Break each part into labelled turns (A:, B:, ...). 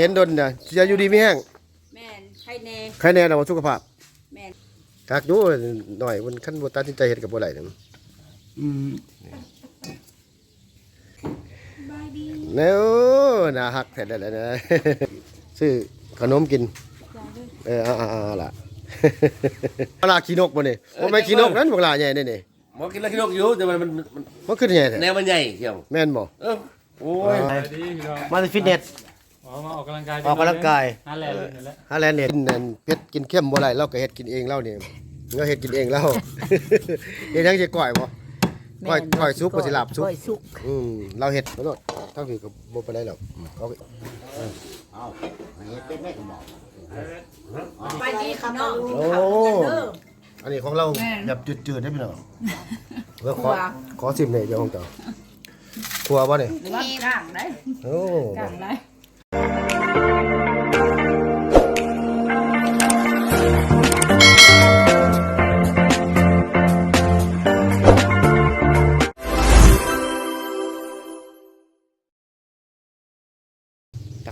A: เห็นดนน่ะจะอยู่ดีไม่แห้ง
B: แม่นใครแน่
A: ใครแน่เราสุขภาพ
B: แม่น
A: คักอยู่หน่อยมันขั้นบ่ตัดสินใจเฮ็ดกับบ่ไหลนึง
C: อืม
B: บายดี
A: แนวน่าฮักแท้ได้แล้วนะซื้อขนมกิน เอออ่าๆๆล่ะปลาขี้นกบ่นี่บ่แม่นขี้นกนั้นบักหลาใหญ่นี่นี่
C: หมอกินแล้วกินนกอยู่แต่มันมันมัน
A: มันขึ้นใหญ่แท้
C: แนวมันใหญ่เที่ยว
A: แม่นบ่
C: เออโอ้ย
D: สวัสดีพี่น้อง
A: มาฟิตเนส
D: ออกมาออกกำลังกาย
A: ออกกำลังกาย
D: นั่นแหละนี่แหละ
A: ฮาแลนด์เนี่ยกินนั่นเผ็ดกินเข้มบ่ไหลเราก็เฮ็ดกินเองเรานี่เราเฮ็ดกินเองเราเฮ็ดจังสิก้อยบ่ก้อยก้อยซุปบ่สิลาบซุป
B: ก้อยสุก
A: อืมเราเฮ็ดบ่โลดทั้งพี่ก็บ่ปานใดหรอกเอาไป
B: บายดีค่ะน้อง
A: โอ้อันนี้ของเราแบบจืดๆได้พี่น้องเออขอขอสิบหน่อยเดี๋ยวของเจ้าครัวบ่นี่
B: นี่ร่างได้
A: โอ้
B: ร่างได้
A: ทัก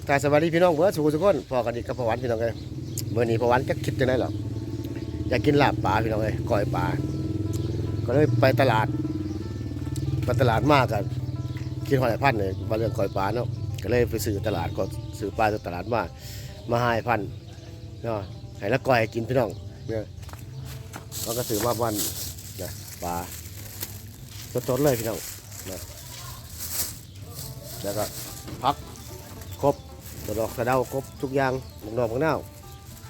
A: ทายสวัสดีพี่น้องเบิดสุขสุขคนพอกันอีกกับพวันพี่น้องเอ้ยมื้อนี้พวันจะคิดจังได๋หรออยากกินลาบปลาพี่น้องเอ้ยก้อยปลาก็เลยไปตลาดไปตลาดมากกันคิดหอยพันเลยมาเรื่องก้อยปลาเนาะ ก็เลยไปซื้อตลาดก็ซื้อปลาจากตลาดมามาให้พันเนาะให้ละก้อยกินพี่น้องเนี่ยเราก็ซื้อมาวันนะปลาสดๆเลยพี่น้องนะแล้วก็พักครบกระดอกกระเดาครบทุกอย่างหมกนอกหมกเน่า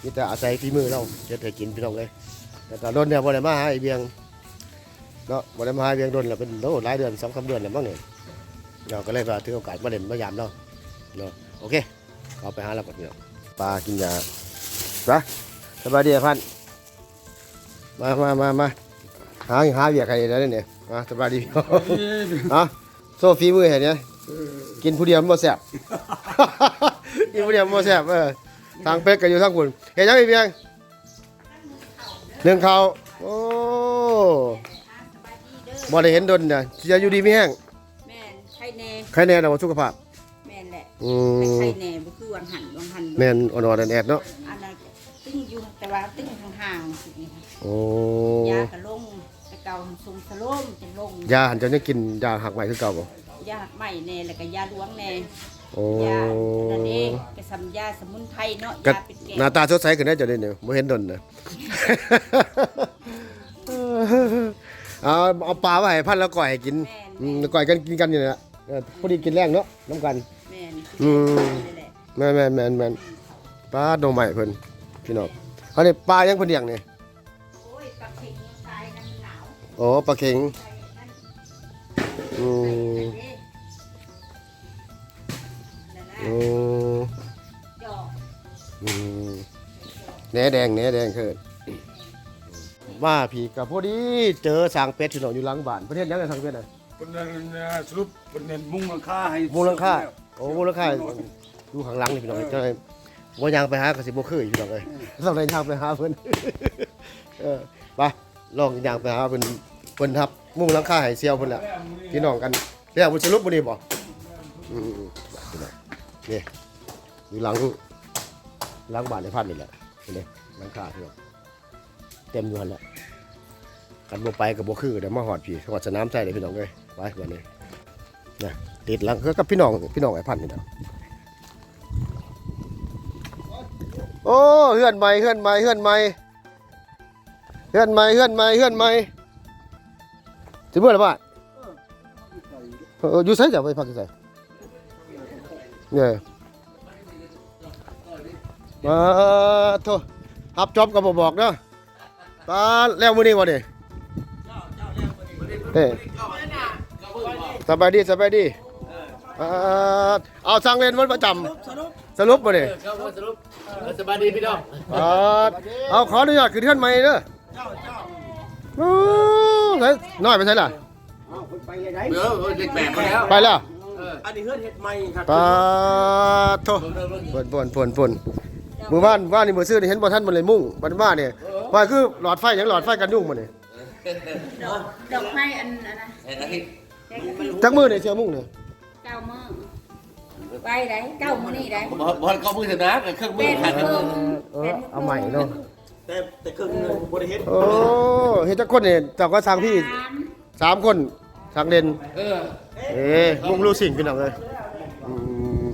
A: นี่แต่อาศัยฝีมือเราจะให้กินพี่น้องเลยแต่ตอนโดนเนี่ยบ่ได้มาหาไอ้เบียงเนาะบ่ได้มาหาไอ้เบียงโดนแล้วเป็นโอ้หลายเดือนสองสามเดือนแล้วมั้งเนี่ย เราก็เลยมาถือโอกาสมาเล่นมายามเนาะเนาะโอเคเอาไปหาเราก่อนพี่น้องปลากินยาจ้ะสบายดีอะพันมามามามาหาหาเบียกใครได้เนี่ยมาสบายดีพี่น้องอะโซฟีมือเห็นเนี่ยกินผู้เดียวมันบ่แซ่บกินผู้เดียวมันบ่แซ่บเออทางเป็กก็อยู่ทางคุณเห็นยังอีเพียงเรื่องเขาวโอ้บ่ได้เห็นดนน่ะจะอยู่ดีไม่แห้ง
B: แม่นใครแน่
A: ใครแน่เราสุขภาพ
B: แม่นแหละ
A: อื
B: ใคร
A: ม
B: แน่บ่คือวันหันวันหัน
A: แม่นอ่อนๆแอดๆเนาะ
B: อันนั้นตึ้งอยู่แต่ว่าตึ้งห่างๆสินี่ค่ะ
A: โอ้
B: ยาก็ลงแต่เก่าทรงสโลมจะลง
A: ยาหันจะยังกินยาหักใหม่คือเก่าบ่
B: ยาหักใหม่แน่แล้วก็ยาล้วงแน่
A: โอ้
B: ยาอันนี้ก็สำยาสมุนไพรเนาะ
A: ก็
B: ยาเป็นแก่
A: หน้าตาสดใสขึ้นได้จะได้เนี่ยบ่เห็นดนน่ะเอาเอาปลาไว้ให้พันแล้วก่อยให้กิน
B: แม่น
A: อืมก่อยกันกินกันอยู่นี่แหละ เออพอดีกินแรงเนาะน้ำกัน
B: แม่น
A: อืม
B: นี่แหละ
A: แม่นแม่นแม่นแม่นปลาโดงใหม่เพิ่นพี่น้องเขาเนี่ยปลายังเพิ่นเลี้ยงนี่
B: โอ้ยปลาเค็งยังตายน้ำหนาว
A: โอ้ปลาเข็ง
B: ใส่นั่น
A: อืม
B: ใส่นั่นนะ
A: อืม
B: ดอก
A: อืมแหนแดงแหนแดงเถิดมาพี่กับพอดีเจอสางเป็ดพี่น้องอยู่หลังบ้านประเทศยังไงสางเป็ดน่ะ
C: เป็นสรุปเป็นเน้นมุ้งหลังคาให้
A: มูลหลังค่าโอ้มูลหลังค่าอยู่ข้างหลังนี่พี่น้องเจ้าเลยบ่ยางไปหาก็สิบ่คืออยู่พี่น้องเอ้ยต้องได้ยางไปหาเพิ่นเออไปลองยางไปหาเพิ่นเพิ่นทับมุงหลังคาให้เซียวเพิ่นล่ะพี่น้องกันเรียกบุสรุปบ่นี่บ่อืมๆพี่น้องนี่อยู่หลังหลังบ้านในพันนี่แหละนี่หลังคาพี่น้องเต็มอยู่หั่นแหละกันบ่ไปก็บ่คือเดี๋ยวมาฮอดพี่ฮอดสนามใส่เลยพี่น้องเอ้ย ไปบัดนี้นะติดหลังคือกับพี่น้องพี่น้องไอ้พันนี่นะโอ้เฮือนใหม่เฮือนใหม่เฮือนใหม่เฮือนใหม่เฮือนใหม่เฮือนใหม่สิเมื่อไหร่บ้านอยู่ไสจะไปพักอยู่ไสเนี่ยมาโทษรับจอบก็บ่บอกเด้อตาแล้วมื้อนี้บ่นี่เอ้ สบายดีสบายดีอ่าเอาสั่งเล่นวันประจำสรุปบ่นี่
C: สรุปสบายดีพี่น้อง
A: อ่าเอาขออนุญาตขึ้นเทือนใหม่เด้อโอ้ไหนน้อยไปไสล่ะ
C: เดี๋ยวเด็กแปดมาแล้ว
A: ไปแล้ว
C: อันนี้เฮือนเฮ็ดใหม่ครับ
A: ปาโทฝนฝนฝนฝนมือบ้านบ้านนี่มือซื้อนี่เห็นบ่ท่านมันเลยมุ่งบันมาเนี่ยว่าคือหลอดไฟหยังหลอดไฟกันยุ่งมาเนี่ย
B: ดอกดอกไม้อันอันนะ
C: เฮ็ดอาทิตย์
B: แกงกะทิ
A: จักมือเนี่ยเชียวมุ่งเนี่ย
B: เก้ามือ
C: ส
B: ไว้ได้เก้ามื้อนี้ได้
C: บอลบอลก็มือชนะกับเครื่องมื
B: เป็
C: อนขัด
B: เพิ่ม
A: เออเอาใหม่เนาะ
C: แต่แต่เครื่องนึงบริเฮ็ด
A: โอ้เฮ็ดจักคนนี่เจ้าก็สั่งพี่
B: สาม
A: สามคนสั่งเด่น
C: เออ
A: เอ๊ะมุงรู้สิ่งพี่น้องเอ้ยอืม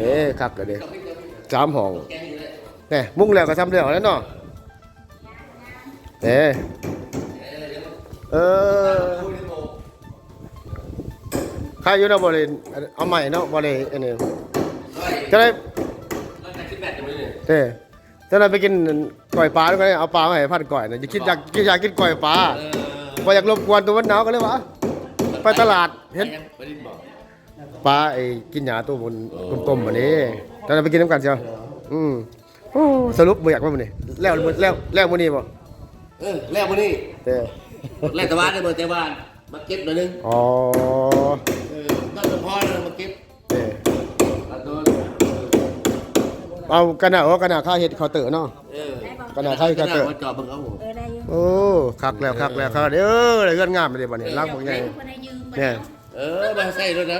A: เอ๊ะคักก็เด้สามห้องแหน่มุงแล้วก็ทำแล้วแล้วเนาะเอ๊ะเออ ใครอยู่เนาะบ่ได้เอาใหม่เนาะบ่ได้อันนี้จะได้เต้จะได้ไปกินก่อยปลาด้วยกันเอาปลามาให้พันก่อยนะอยากกินอยากกินอยากกินก่อยปลาพออยากรบกวนตัววันหนาวก็เลยว่าไปตลาดเห็นปลาไอ้กินหญ้าตัวมันกลมๆแบบนี้จะได้ไปกินน้ำกันเชียวอืมโอ้สรุปบ่อยากว่ามื้อนี้แล้วแล้วแล้วมื้อนี้บ่
C: เออแล้วมานี่
A: เต้
C: แล้วแต่บ้านได้เบอร์แต่บ้านมาเก็บหน่อยนึง
A: อ๋อ
C: เออต้องสะพอเลยมาเก็บ
A: เต้
C: เอาโดน
A: เอากันน่ะเอากันน่ะค่าเฮ็ดข้าวเต๋อเนาะ
C: เออ
A: กันน่ะค่าเฮ็ดข้าวเต๋อ
C: มาจอบเบิ่งเอา
B: เออได้อยู่
A: โอ้คักแล้วคักแล้วคักเด้อได้เงินงามเลยบัดนี้ล้างบ่ใหญ่
B: คนได้ยืม
A: เนี่ย
C: เออมาใส่ด้วยนะ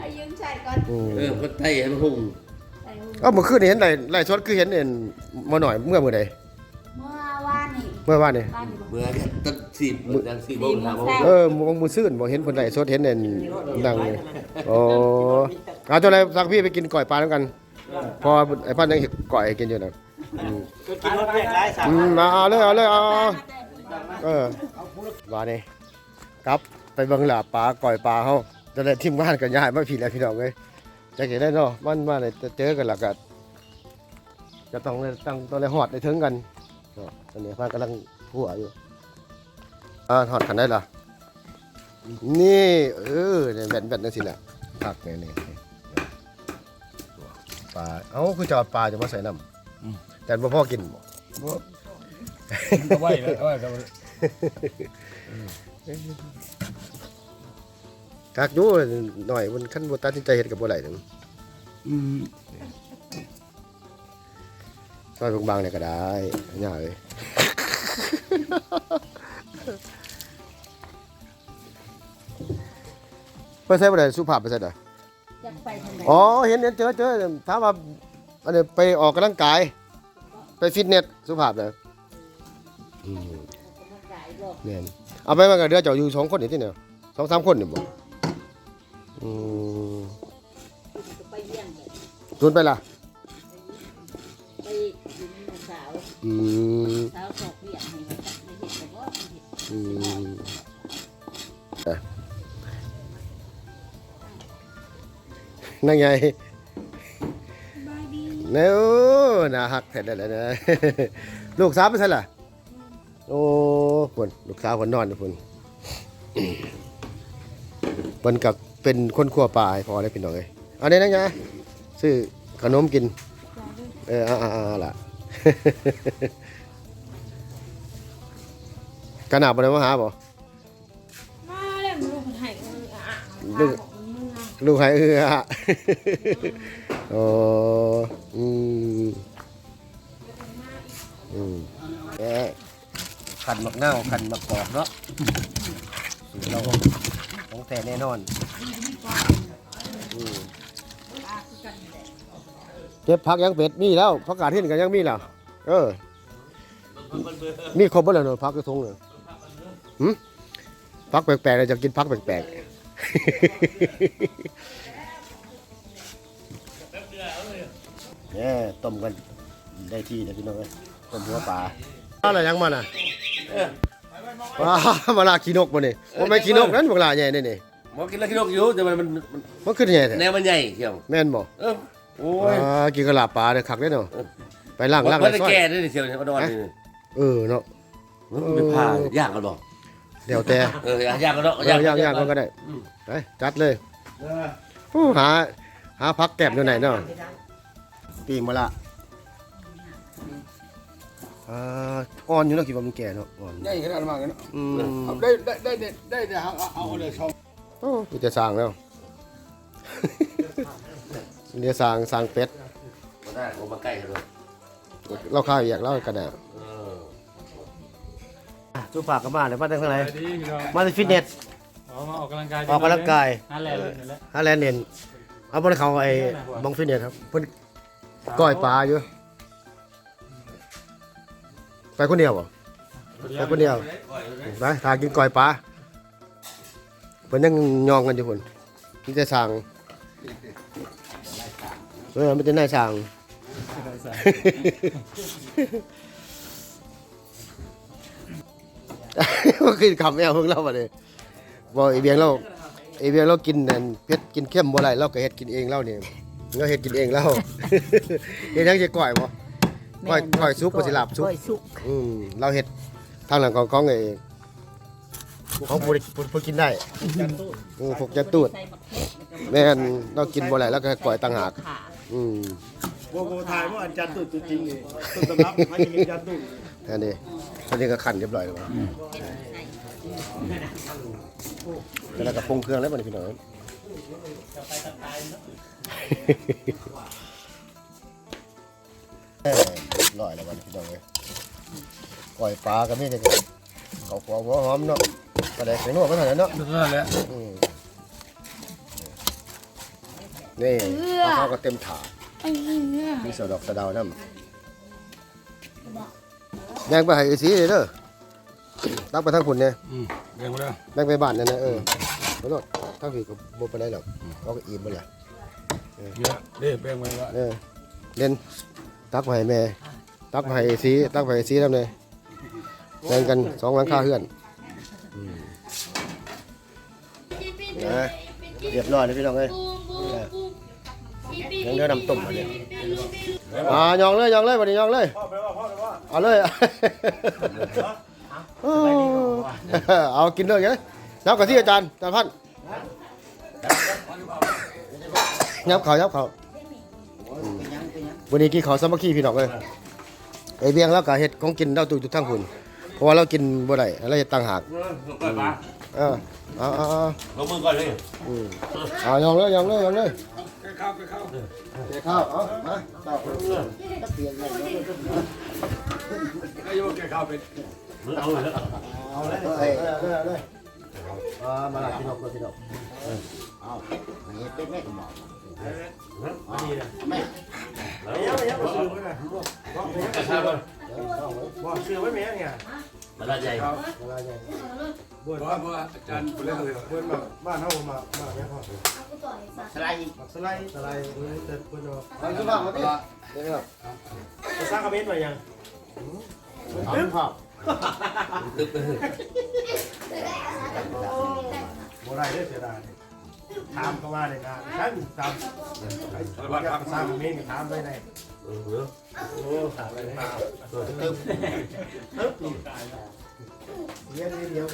B: ได้ยืมใส่ก่อน
A: อืม
C: เออคนไทยให้มันหุ่ง
B: ใส่หุ้น
A: เอ้าเมื่อคืนนี่เห็นไล่ไล่สดคือเห็นเห็นมาหน่อยเมื่อมื้อใด
B: เมื่อวานนี่
A: เมื่อวานนี่
B: บ้านอยู่
C: เมื่อตั้งสี่มือดังสี่โมงสามโมง
A: เออมองมือซื่นบ่เห็นเพิ่นไล่สดเห็นเห็นดังเลยโอ้เอาเจ้าไรสักพี่ไปกินก่อยปลาแล้วกัน พอไอ้พันยังเห็นก่อยให้กินอยู่นะอืม
C: ก็กินรถแยกได้สาม
A: อืมมาเอาเลยเอาเลยเอาเอาเออว่านี่ครับไปเบิ่งหลาปลาก่อยปลาเฮาจะได้ทีมงานกันย้ายมาพี่แล้วพี่น้องเอ้ยจะเห็นได้เนาะมันมาเลยจะเจอกันแล้วก็จะต้องได้ตั้งต้องได้ฮอดได้ถึงกันเนาะตอนนี้พานกำลังหัวอยู่อ่าฮอดกันได้ล่ะนี่เออเนี่ยแบนแบนนั่นสิน่ะผักเนี่ยนี่ ปลาเอ้าคือจะเอาปลาจะมาใส่น้ำแต่บ่พอกินบ่
D: ก็ไหวแล้วไหวแล้ว
A: กักอยู่หน่อยมันขั้นบ่ตัดสินใจเฮ็ดกับบ่ไหลนึง
C: อืม
A: ซอยบางๆเนี่ยก็ได้ย่าเอ้ยไปใส่บ่ได้สุภาพไปใส่ได้
B: อยากไปทางไหน
A: อ๋อเห็นเห็นเจอเจอถามว่าอันนี้ไปออกกำลังกาย ไปฟิตเนสสุภาพเลยอืม
B: มาขายบอก
A: แม่นเอาไปมากับเดือเจ้าอยู่สองคนนี่ที่เนี่ยสองสามคนนี่บ่อืม
B: ไปเยี่ยมเลย
A: ชวนไปล่ะ
B: ไปอยู่ในหมู่สาว
A: อืม
B: สาวสอบเวียนให้มาจัดไม่เห็นแต่ว่าไม่เห็น
A: อืม นั่นไงเนื้อน่าฮักแท้ได้แล้วนะลูกสาวไปใช่ล่ะ โอ้คนลูกสาวคนนอนนะคนมันกับเป็นคนขัวปลาให้พอได้พี่น้องเลยเอาได้นะไงซื้อขนมกิน เอออ่าอ่าล่ะกระหนาบอะไรมาหาบ่
E: มาเล่นลูกไห้มืออะ
A: ลูก
E: มืออะ
A: ลูกหายเอือโอ้อืมอืมแกขันมักเน่าวขันมักกอกเนาะเราของแต่แน่นอนอืมเก็บผักยังเป็ดมีแล้วผักกาดที่นกันยังมีแล้วเออ มีครบหมดแล้วเนอะผักกระทงเลยหืมผักแปลกๆเราจะกินผักแปลกๆ เนี่ยต้มกันได้ที่เลยพี่น้องเอ้ยต้มหัวปลาอะไรยังมันอะว้ามาลาขี้นกมาเนี่ยว่าไม่ขี้นกนั่นบักลาใหญ่นี่นี่
C: หมอกินแล้วกินนกอยู่แต่มันมันมัน
A: มันขึ้นใหญ่แท้
C: แนวมันใหญ่เที่ยว
A: แม่นบ่
C: เออโอ้ย
A: อ่ากินกะลาปลาเด้อคักเด้อเนาะไปล่างล่าง
C: มัน
A: ไว้
C: จะ
A: ซอย
C: แก่ด้วยนี่เที่ยวเนี่ยมันนอนนี่
A: เออเนาะ
C: มันเป็นผ้าย่างกันบ่
A: เดี๋ยวแต่
C: เออย่างกันเนาะ
A: ย่างย่างย่างก็ได้ไปจัดเลยโอ้หาหาพักแก้มอยู่ไหนเนาะปีงมาละอ่าอ่อนอยู่เนาะคิดว่ามันแก่เนาะอ่อน
F: ใหญ่ขนาดมากเลยเนอะ
A: อืม
F: เอาได้ได้ได้ได้ได้ได้เอาเอาเอาเลยชม
A: โอ้ยจะสร้างแล้วเดี๋ยวสร้างสร้างเป็ด
C: มันได้ผมมาใกล้กันเลย
A: เราข้าวอยากเล่ากันนะ
C: เออ
A: จูปากกันมาเลยมาจากทางไหน
D: ไปดีพี่น้อง
A: มาจากฟิตเนส
D: อ๋อมาออกกำลังกาย
A: ออกกำลังกาย
D: นั่นแหละเลยนั่นแหละ
A: ฮาแลนด์เนนเอาบ่ได้เขาไอ้บองฟินเนี่ยครับเพิ่นก้อยปลาอยู่ ไปคนเดียวบ่ไปคนเดียวไปทากินก้อยปลาเพิ่นยังยองกันอยู่พุ่นมีแต่สั่งเออมันจะนายสั่ง ก็คือคำแมวเพิ่งเล่ามาเลยบอกไอเบียงเราไอเบียงเรากินนั่นเผ็ดกินเข้มบ่ไรเราก็เฮ็ดกินเองเราเนี่ยเราเฮ็ดกินเองเรา เฮ็ดยังจะก่อยบ่ก่อยก่อยซุปบ่สิลาบซุป
B: ก้อยสุก
A: อืมเราเฮ็ดทางหลังของของไอของผู้ที่ผู้ผู้กินได้อืมพวกจะตูด
B: แม่
A: นเรากินบ่ไรเราก็ก่อยต่างหากอืม
G: โบโบทายว่าอาจารย์ตุ้ตัวจริงๆนี่ต้นตำรับให้ยังอาจารย์ตุ้
A: แค่นี้ อนนี้ก็คั่นเรียบร้อยแล้วบ่แล้วก็ปรุงเครื่องแล้วบัดนี้พี่น้องเอ้ยลอยแล้ววันพี่น้องเลยก่อยปลาก็มีแต่เขาหัวหัวหอมเนาะกระเดกใส่นวดไปเท่านั้นเนาะ
D: นั่นแหละ
A: อืมนี่ปลาเขาก็เต็มถาด
E: ไอ้เหี้ย
A: มีสะดอกสะดาวน้ำ แบ่งไปให้ไอ้สีเด้อตักไปทางคุณเนี่ย
D: อืมแบ่งไปแล้ว
A: แบ่งไปบ้านนั่นนะเออไปโลดทางผีก็บ่ไปได้หรอกเขาก็อิ่มไปละ
D: เนี่ยเด้แบ่งไปว่า
A: เออเล่นตักไปให้แม่ ตักไปให้ไอ้สีตักไปให้ไอ้สีแล้วเนี่ยแบ่งกันสองหลังคาเฮือนนะเรียบร้อยเลยพี่น้องเอ้ยยังเดือน้ำต้มมาเนี่ยอ่ายองเลยยองเลยวันนี้ยองเลย เอาเลย เอากินเลยไงนับกับที่อาจารย์อาจารย์พันธุ์ยับเขายับเขาอืมวันนี้กินข้าวสามัคคีพี่น้องเลยไอเบียงแล้วก็เห็ดของกินเราตุกทุกทั้งคุณเพราะว่าเรากินบ่ได้เราเห็ดต่างหาก
C: ก่อยปลา
A: เออเอาเอาเอา
C: ลงมือก่อนเลย
A: อืมเอายองเลยยองเลยยองเลย
F: ไปเข้าไปเข้า
A: เดี๋ยวข้าวเอามาต่อไป
F: ไอ้โย กแกเข้าไป
C: มือเอาเลยแล้ว
A: เอาเลยเอาเลยเอาเลยเอาเลยเอามาหลับพี่นกเลยพี่นก
C: กระชากก่อน
G: บอกเชื่อไว้แม่เนี่ย
C: มาละใหญ่
A: เวลาใหญ่
F: เพราะว่าเพราะว่าอาจารย์คนเล่นเลย
G: เพื่อนมาบ้านเฮามามาแม่พ่อ
B: สไลด์
G: บักสไลด์สไลด์เออแต่เพิ่นเอา
A: เอาขึ้นมามาดิเดี๋ยวครับ
G: จะสร้างคอมเมนต์ไว้ยัง
A: เอาขึ้นภาพ
C: ตึ๊บ
G: บ่ได้เด้เสียดายถามก็ว่าในงานฉันตามไอ้บ้านสร้างมเมนถามได้ไหน
C: เออ
G: โอ้ถามอะไรมาตึ๊บตึ๊บเสียเดียว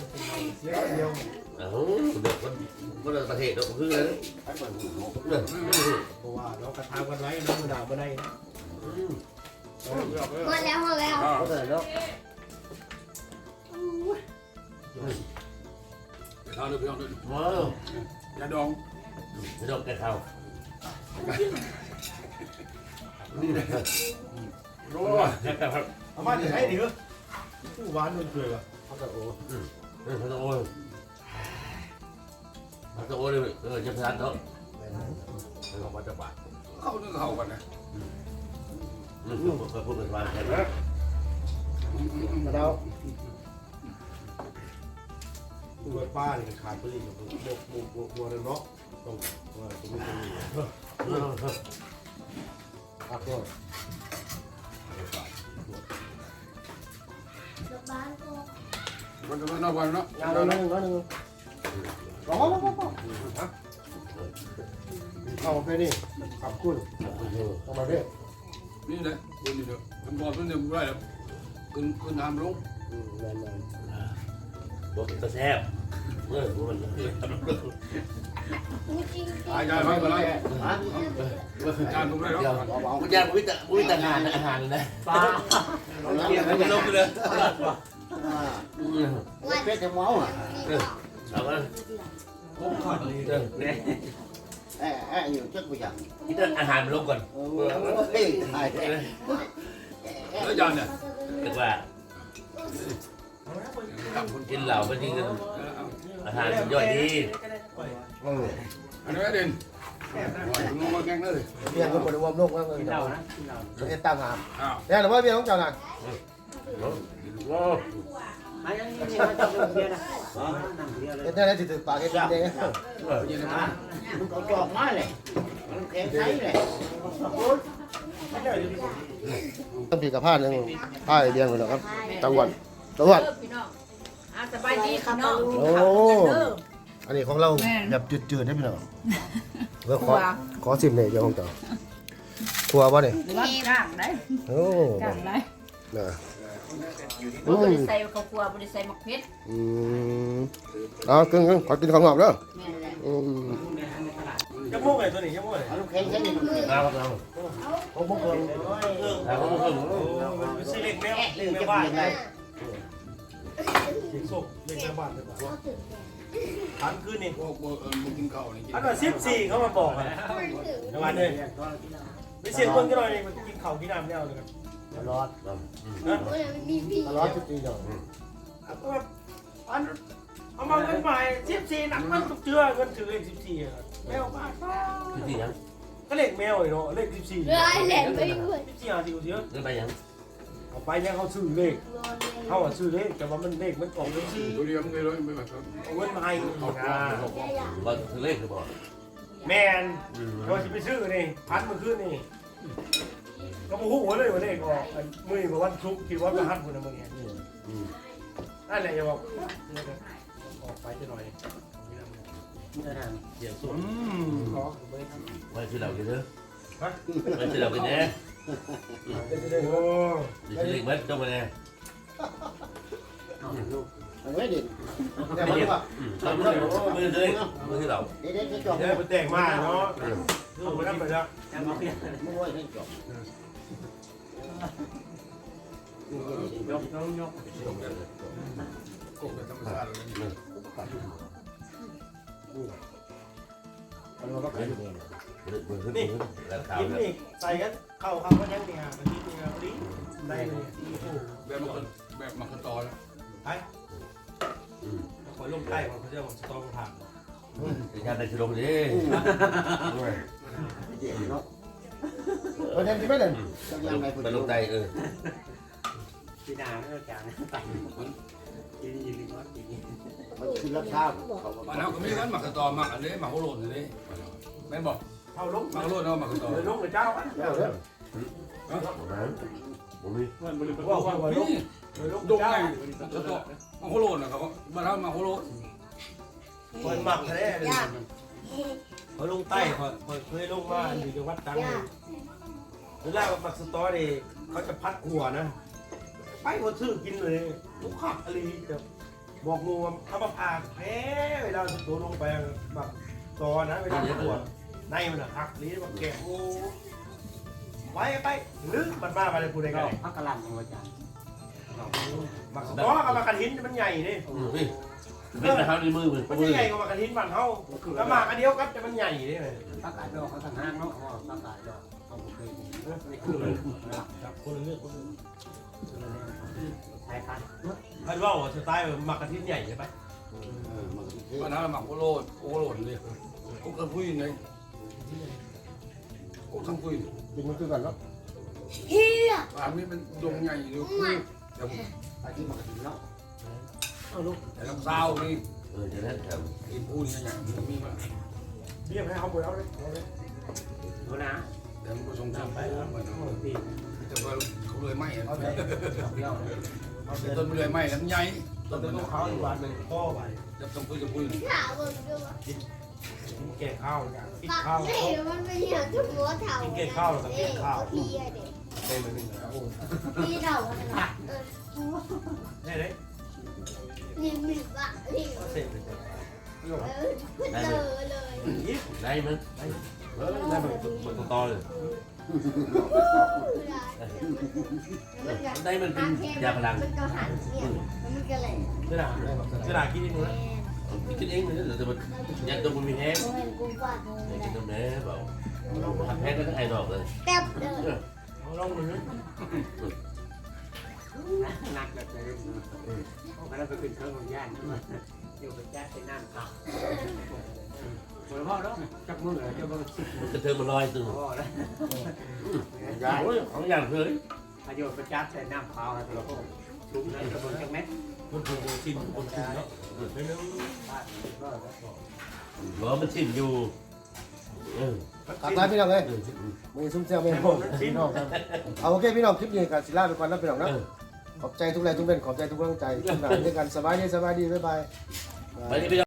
G: เสียเดียว
C: เอ้าเด็กคนคนประเทศเนาคือเลยเด้อ
G: เพราะว่าเรากระทำกันไว้น้องด่าบ่ได้
E: หมดแล้วหมดแล้ว
A: เขาเสร็จแล้ว
F: เข้าเลยพี่น้อง
C: ว้าว
F: อย่าดอง
C: ไม่ต้องแกเข้า
F: รู้ว่า
G: เอามาจะให้ดิเหรอผู้หวานมันเกลือ
A: เขาจะโอ้
C: เออพระโอ้ยพระโอ้ยเลยเออจะพลันเนาะเออมาจะบาด
F: เข้าเรื่องเข้ากันนะ
C: อืมเคย พูดเป็นวันแค่
A: มาเดา
G: ตัวป้าเนี่ยขาดไปเลยบวกบวกบวกบวกเนาะตรงว่าตรงนี้ตรงนี้
A: อักด้วย
F: มันจะไม่น่าวันเนาะ
A: ยาวหนึ่งน้อยหนึ่งร้องร้องร้องร้องเอาไปนี่ขับคุณเอามาเรียก
F: นี่แหละนี่เด้อผมบอกเพิ่นเนี่ยได้แล้วขึ้นขึ้นทำลง
A: อืมแม่น
C: บอกกระแทบเออมัน
F: อาจารย์มาก็แล้วอาจารย์ผมได้แล้ว
C: เดี๋ยวคุณยายมุ้ยแต่มุ้ยต่งานอาหารนะปลาเกี่ยวกับลงเลย
A: เป็ดจะเมาอะ
C: เอาละเนี่ย
A: แอะแอะอยู่จักบ่อย่าง
C: กินอาหารมันลงก่อน
A: เออเฮ้ยตายแล้ว
F: แล้วอาจารย์เนี่ย
C: เรียกว่ากินเหล้าเป็จริงกันอาหารย่อยอดดี
A: เออ
F: อันนี้เด่นลงแกงเลย
A: เบียงก็บ่ได้วอมโลกว่าเงิน
C: กินเห
A: เจ้า
C: นะเหล้า
A: เฮ็ดตามหา
F: อ้าว
A: แล้วหรือว่าเบียงของเจ้าน่ะ
C: โอ้ มายังนี่นี่มาจับเบียร์นะอ๋อนั่งเบียร์เลย
A: เฮ็ดได้แล้วสิถือปากเฮ็ดได้
F: นะ
C: มันก็จอกมาเลยมันแข็งใสเลย
A: ต้องปีกับผ้านึงผ้าเบียงพุ่นครับจังหวัดจังหวัด
B: เออพี่น้องอะสบายดีพี่น้อง
A: โอ้
B: อั
A: นนี้ของเราแบบจืดๆได้พี่น้องเพื่อขอขอสิบเนี่ยเจ้าของเจ้าครัวบ่เนี่ย
B: หรือว่าจ้างได้
A: โอ้
B: จ้างได้
A: นะ อืม
B: ได้ใส่ข้าวคั่วบ่ได้ใส่มะเขือ
A: อืมเอากึ่งๆขอกินของหอมเด้อ
B: แม่นแหละ
A: อืม
G: จะมุ่งไงตัวนี้จะมุ่งไง
C: เอาลูกแข็งใสนี่เราเรา
A: ผมบ่เคย
C: เราก็ไม่เคย
G: มันสิเล็กแมว
C: แอะ
G: เล็
C: เรื่
G: ก
C: อง
G: แม
C: จะ
G: ว
C: เป
G: บ้าน
C: ลี่ยนอะไร
G: เสียงสุกเล็กแมวบ้านเลยป่ะทันคืนนี่
F: พวกพวกเออมึงกินข้าวนี่กิน
G: อันว่าสิบสี่เขามาบอกนะในวันนี้ไปเสียงคนก็หน่อยมันกินข้าวกินน้ำเนี่ยเลย ครับ
C: รอด
A: ตลอดสิบปีเจ้า
G: อันเอามาเงินใหม่สิบสี่นักมันทุกเจือเงินถือเลขสิบสี่แมวบ้าน
C: คือที่ยัง
G: ก็เลขแมวไอ้เนาะเลขสิบสี่
H: เลยแหลมไปด้วย
G: สิบสี่อาทิตย์เยอะ
C: เดินไปยัง
G: เอาไปยังเขาซื้อเลขเขาอะซื้อเลขแต่ว่ามันเลขมันออกเลขสี่
F: ตัวเดียวมึงเลยไม่แบบ
G: เอาเงินมาให้นะ
C: ว่าคือเลขคือบอก
G: แมนเราจะไปซื้อนี่พันมันขึ้นนี่ ก็มาหูเลยว่าเลขออกมือกับวันศุกร์คิดว่าจะหันคนละมือเนี่ยนั่นแหละอย่าบอกออกไปจะหน่อย
C: เดินทางเสียงสูง
G: อืมขอ
C: ไว้ชื่อเรากินเด้อไว้ชื่อเรากินแน่
G: โอ้
C: ดิฉันเล็กเม็ดจงไปแน่
A: อันนี้ดิแต่มันว่า
C: ตอนนี้มือเล็กมือที่เรา
A: เด็กๆจะจบ
G: เดี๋ยวไปแต่งมาเนาะคือไปนั่นไปแล้ว
C: ยังมาเพี้ยน
A: มึงไว้ให้จบ
C: ยกยกยก
F: กบธรรมชาติเลย
A: อันก็ขายอยู่นี่
C: มือขึ้นมือขึ้นแล้วขาว
G: ยิ้ม
C: เลย
G: นี่ใส่กันเข้าคำก็ยังเนี่ยอาทิตย์เนี่ยพอดีได้เลย
F: แบบมันแบบมันก็ต่อแล้ว
G: ไปขอลงใต้ของเขาจะบอกสตองผ่าน
C: งานในชิลงดิ
A: ประเด็นที่ไม่เด่น
C: เป็นลงใจเออ
G: พี่นาไม่ต้องการตัดกินยินดีว่ากิน
A: มันคือราคา
F: มาแล้วก็ไม่กันหมักกระต่อหมักอันนี้หมักโคโรนอันนี้แม่บอก
G: เข้าลง
F: หมักโคโรนเอาหมักกระตอ
G: เลยลงกับเจ้าอะ
A: แล้วเด้อ
C: ผมมี
G: ว่าว่าลง
F: นี่
G: เลยลง
F: ด
G: กับ
F: ง
G: เจ้า
F: ไงกระต่อหมักโคโรนนะครับบ้านเราหมักโคโรน
G: คนหมักแท้เลยเขาลงใต้เขาเคยลงมาอยู่จังหวัดตรัง เวลาหมักสตอรี่เขาจะพัดหัวนะ ไปคนซื้อกินเลยลูกขับอะไรจะบอกงูเขามาพาแพ้เวลาสุดลงไปแบบตอนะเวลาหัวในมันหักนี้มันแกะงูไว้ไปลึกมันมาไปเลยกูได้ไง
C: พักกะลำของอาจารย์
G: บักสตอกับมากระถินมันใหญ่นี่
C: นี่เป็นนะครับในมือมือ
G: มันใหญ่กว่ามากระถินบ้านเฮาแล้วมากระเดียวกันแต่มันใหญ่เลย
C: พักกาดดอกเขาทางห้างเนาะพักกาดดอก คย
G: จับคนละเรื่องคนละ
C: ใช้พัด
G: พันว่าสไตล์มากระถิใหญ่ใช่ไหม
F: บ้านเรามักโคโรนโคโรนเลยกุ๊กกระพุ้ยไงกุ๊กทั้งพุ้ย
A: จริงมันคือกันเนาะ
H: เฮีย
F: อันนี้เป็นดงใหญ่เลยแต่
C: ไปที่มักถึงเนาะ
F: แต่ลำซานี่
C: เออจะได้แถม
F: กินพูนอย่างนี้มีมา
G: เบี้ยให้เขาหมดแล้วเลยเลย
C: ดูนะ
F: แต่มันก็ทรงทำไปแล้วมันแต่ว่าเขาเลยไหม
C: เอาเที่ยว
F: ต้นเลยไหมแล้วใหญ่
G: ตอนต้นเขาอีกวันหนึ่งพ่อไป
F: จะต้องพุ้ยจะพุ้ย
H: ถามมึงด้วยว่า
G: แกงข้าวอย่างกิน
H: ปาก
G: ข้าว
H: เสียมันเป็นอย่างทุกหัวเถาเด็ก
G: เต็มเลยหนึ่งโอ้
H: พี่เถาอะไรเออ
G: ได้เลย
H: นี่มีปะนี่
G: เสร็จเลย
H: เออเจอเลย
G: ยิบ
C: ได้มั้ย เออได้มันมันต่อเลยได้มันเป็นยาพลัง
H: มันก็หันเนี่ยมันก็เลย
G: เสื้อหนาเสื้อหนากินนิดนึงนะ
C: คิดเองเลยแต่มันยันตัวมันมีแห้ง
H: กิ
C: นตัวแม่เปล่าทำแห้งก็ไอดอกเลย
H: แป๊บเดิน
G: เอาลองมือ
C: นักแบบนี้เพราะเราไปขึ้นเครื่องของย่านอยู่ไปแจ้งไปนั่งขั บ
I: คนพ่อแล้วจักมือเลยจะมาสิบ
C: มันจะเธอมาลอยตัว
I: พ่อแล้ว
C: โอ้ยของอย่างเลย
I: ประโยชน์ประจักษ์ใส่น้ำเปล่านะตัวพ่อถุงนั้นกระบอกจักเม็ด
C: คนคนชิมคนชิมเนาะ
I: ไม่รู้บ้านก็
C: หัวมันชิมอยู่เออ
A: ตัดท้ายพี่น้องเลยมือซุ่มเซี่ยวไม่พอพี่น้องครับเอาโอเคพี่น้องคลิปนี้กับศิลาไปก่อนนะพี่น้องนะ
C: เออ
A: ขอบใจทุกแรงทุกเป็นขอบใจทุกกำลังใจทุกหนาด้วยกันสบายดีสบายดีบ๊ายบาย
C: ไปที่